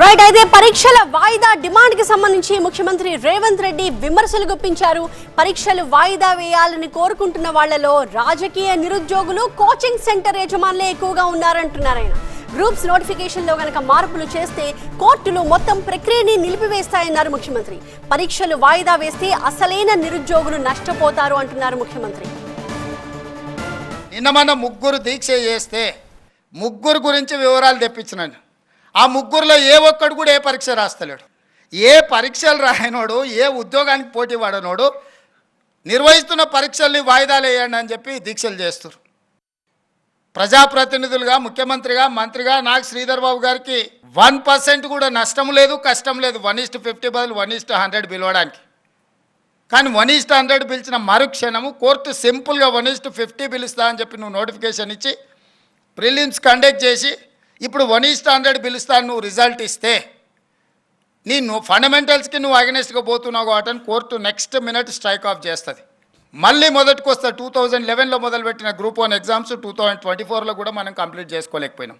Right అయితే పరీక్షల వాయిదా డిమాండ్కి సంబంధించి ముఖ్యమంత్రి రేవంత్ రెడ్డి విమర్శలు గుప్పించారు. పరీక్షలు వాయిదా వేయాలని కోరుకుంటున్న వాళ్ళలో రాజకీయ నిరుద్యోగులు కోచింగ్ సెంటర్ యజమానులే ఎక్కువగా ఉన్నారంటున్నారు ఆయన. గ్రూప్స్ నోటిఫికేషన్లో గనక మార్పులు చేస్తే కోర్టులు మొత్తం ప్రక్రియని నిలిపివేస్తాయన్నారు ముఖ్యమంత్రి. పరీక్షలు వాయిదా వేస్తే అసలైన నిరుద్యోగులు నష్టపోతారు అంటున్నారు ముఖ్యమంత్రి. నిన్న మన ముగ్గురు దీక్ష చేస్తే ముగ్గురు గురించి వివరాలు తెప్పించినాను. ఆ ముగ్గురులో ఏ ఒక్కడు కూడా ఏ పరీక్ష రాస్తలేడు. ఏ పరీక్షలు రాయనోడు ఏ ఉద్యోగానికి పోటీ పడనోడు నిర్వహిస్తున్న పరీక్షల్ని వాయిదాలు వేయండి అని చెప్పి దీక్షలు చేస్తారు ప్రజాప్రతినిధులుగా ముఖ్యమంత్రిగా మంత్రిగా నాకు శ్రీధర్ బాబు గారికి వన్ పర్సెంట్ కూడా నష్టం లేదు కష్టం లేదు. వన్ ఇస్ట్ ఫిఫ్టీ బదులు వన్ ఇస్ట్ హండ్రెడ్ పిలవడానికి. కానీ వన్ ఈస్ట్ హండ్రెడ్ పిలిచిన మరుక్షణము కోర్టు సింపుల్గా వన్ ఈస్ట్ ఫిఫ్టీ పిలుస్తా అని చెప్పి నువ్వు నోటిఫికేషన్ ఇచ్చి ప్రిలిమ్స్ కండక్ట్ చేసి ఇప్పుడు వన్ ఈస్ట్ హండ్రెడ్ పిలుస్తాను నువ్వు రిజల్ట్ ఇస్తే. నీ నువ్వు ఫండమెంటల్స్కి నువ్వు అగనెస్ట్గా పోతున్నావు కాబట్టి court next minute strike off చేస్తుంది. మళ్ళీ మొదటికి వస్తే టూ థౌజండ్ లెవెన్లో మొదలుపెట్టిన group one exams two thousand twenty ఫోర్లో కూడా మనం కంప్లీట్ చేసుకోలేకపోయినాం.